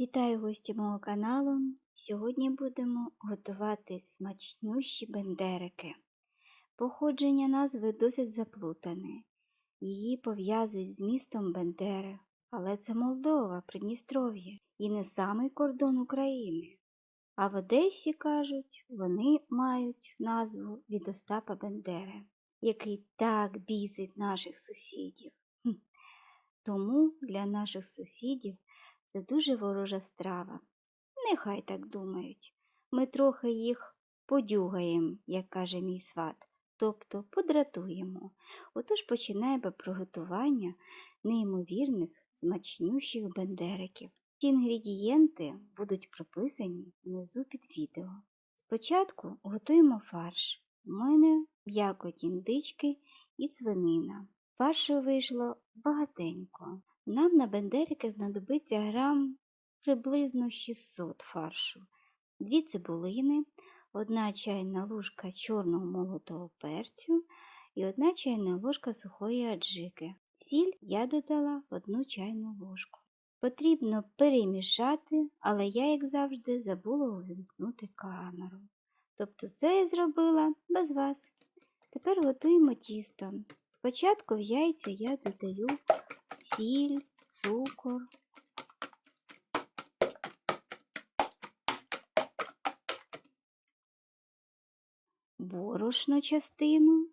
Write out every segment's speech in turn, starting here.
Вітаю гості мого каналу. Сьогодні будемо готувати смачнющі бендерики. Походження назви досить заплутане. Її пов'язують з містом Бендери, але це Молдова, Придністров'я і не самий кордон України. А в Одесі кажуть, вони мають назву від Остапа Бендери, який так бісить наших сусідів. Тому для наших сусідів це дуже ворожа страва. Нехай так думають. Ми трохи їх подюгаємо, як каже мій сват, тобто подратуємо. Отож починаємо приготування неймовірних смачнющих бендериків. Ці інгредієнти будуть прописані внизу під відео. Спочатку готуємо фарш. У мене м'якоть індички і свинина. Фаршу вийшло багатенько. Нам на бендерики знадобиться грам приблизно 600 фаршу, дві цибулини, одна чайна ложка чорного молотого перцю і одна чайна ложка сухої аджики. Сіль я додала в одну чайну ложку. Потрібно перемішати, але я, як завжди, забула увімкнути камеру. Тобто це я зробила без вас. Тепер готуємо тісто. Спочатку в яйця я додаю сіль, цукор. Борошно частину.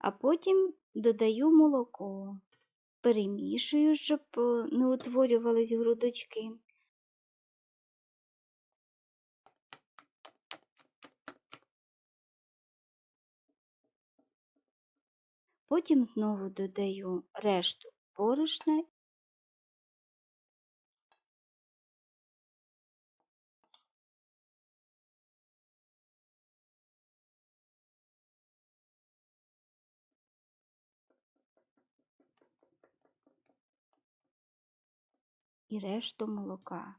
А потім додаю молоко, перемішую, щоб е, не утворювались грудочки. Потім знову додаю решту борошна і решту молока.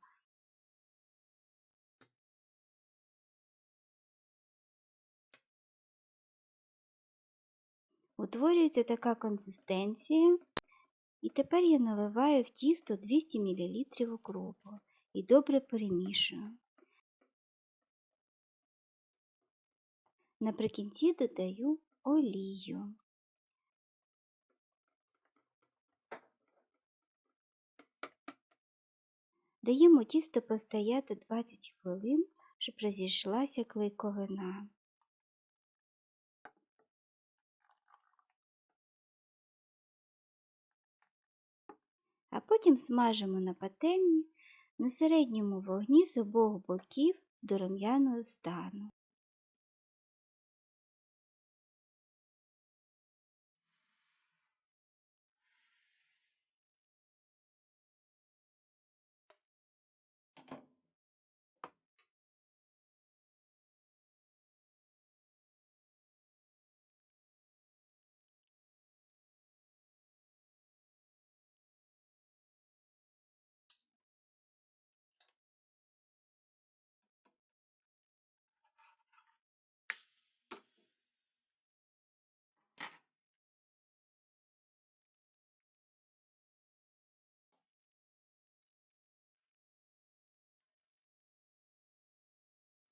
Утворюється така консистенція, і тепер я наливаю в тісто 200 мл укропу і добре перемішую. Наприкінці додаю олію. Даємо тісто постояти 20 хвилин, щоб розійшлася клейковина. А потім смажимо на пательні на середньому вогні з обох боків до рум'яного стану.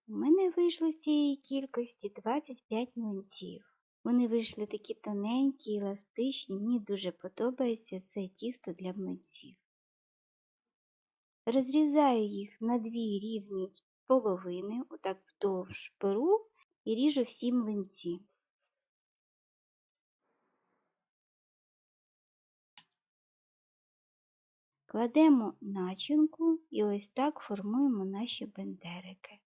У мене вийшло з цієї кількості 25 млинців. Вони вийшли такі тоненькі, еластичні, мені дуже подобається це тісто для млинців. Розрізаю їх на дві рівні половини, отак вдовж беру і ріжу всі млинці. Кладемо начинку і ось так формуємо наші бендерики.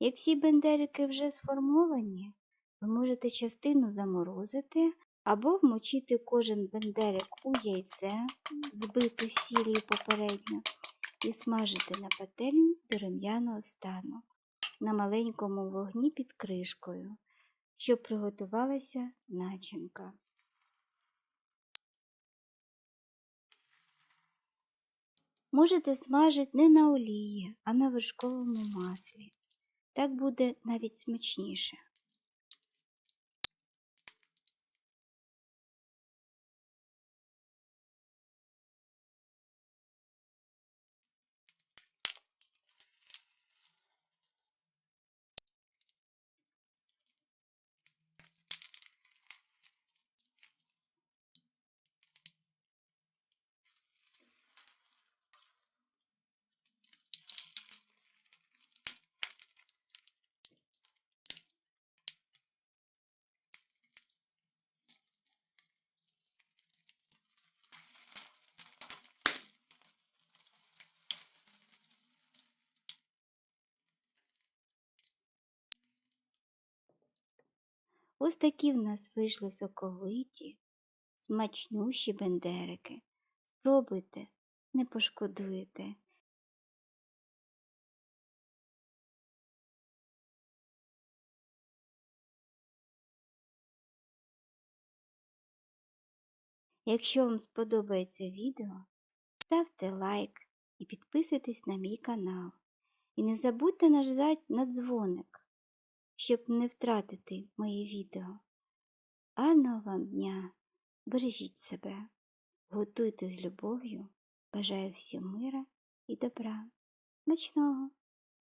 Як всі бендерики вже сформовані, ви можете частину заморозити або вмочити кожен бендерик у яйце, збите сіллю попередньо, і смажити на пательні до рум'яного стану на маленькому вогні під кришкою, щоб приготувалася начинка. Можете смажити не на олії, а на вершковому маслі. Так буде навіть смачніше. Ось такі в нас вийшли соковиті, смачнющі бендерики. Спробуйте, не пошкодуєте. Якщо вам сподобається відео, ставте лайк і підписуйтесь на мій канал. І не забудьте нажати на дзвоник, щоб не втратити мої відео. Гарного вам дня! Бережіть себе, готуйте з любов'ю. Бажаю всім мира і добра. Смачного!